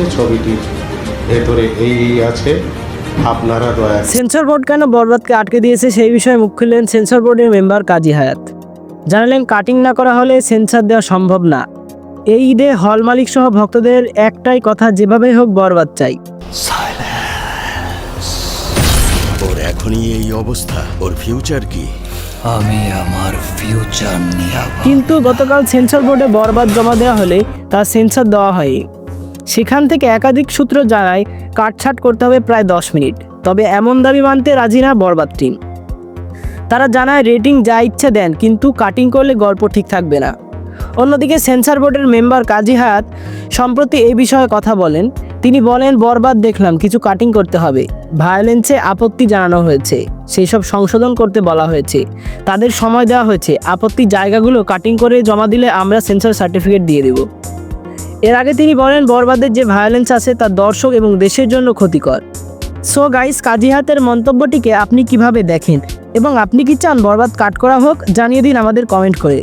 হচ্ছে ছবিটির ভেতরে। এই এই আছে আপনারা দয়া সেন্সর বোর্ড কেন বরবাদকে আটকে দিয়েছে সেই বিষয়ে মুখ খুললেন সেন্সর বোর্ডের মেম্বার কাজী হায়াত। জানালেন কাটিং না করা হলে সেন্সর দেওয়া সম্ভব না। এই ঈদে হল মালিক সহ ভক্তদের একটাই কথা যেভাবে হোক বরবাদ চাই। ওর এখনই এই অবস্থা। ওর ফিউচার কি? আমি আমার ফিউচার নিয়ে কিন্তু গতকাল সেন্সর বোর্ডে বরবাদ জমা দেওয়া হলে তা সেন্সর দেওয়া হয়নি। সেখান থেকে একাধিক সূত্র জানায় কাটছাট করতে হবে প্রায় দশ মিনিট। তবে এমন দাবি মানতে রাজি না বরবাদ টিম। তারা জানায় রেটিং যা ইচ্ছে দেন, কিন্তু কাটিং করলে গল্প ঠিক থাকবে না। অন্যদিকে সেন্সর বোর্ডের মেম্বার কাজী হায়াত সম্প্রতি এই বিষয়ে কথা বলেন। তিনি বলেন, বরবাদ দেখলাম, কিছু কাটিং করতে হবে। ভায়োলেন্সে আপত্তি জানানো হয়েছে। সেই সব সংশোধন করতে বলা হয়েছে। তাদের সময় দেওয়া হয়েছে। আপত্তি জায়গাগুলো কাটিং করে জমা দিলে আমরা সেন্সর সার্টিফিকেট দিয়ে দেব। এর আগে তিনি বলেন, বরবাদের যে ভায়োলেন্স আছে তা দর্শক এবং দেশের জন্য ক্ষতিকর। সো গাইস কাজিহাতের মন্তব্যটিকে আপনি কীভাবে দেখেন? এবং আপনি কি চান বরবাদ কাট করা হোক? জানিয়ে দিন আমাদের কমেন্ট করে।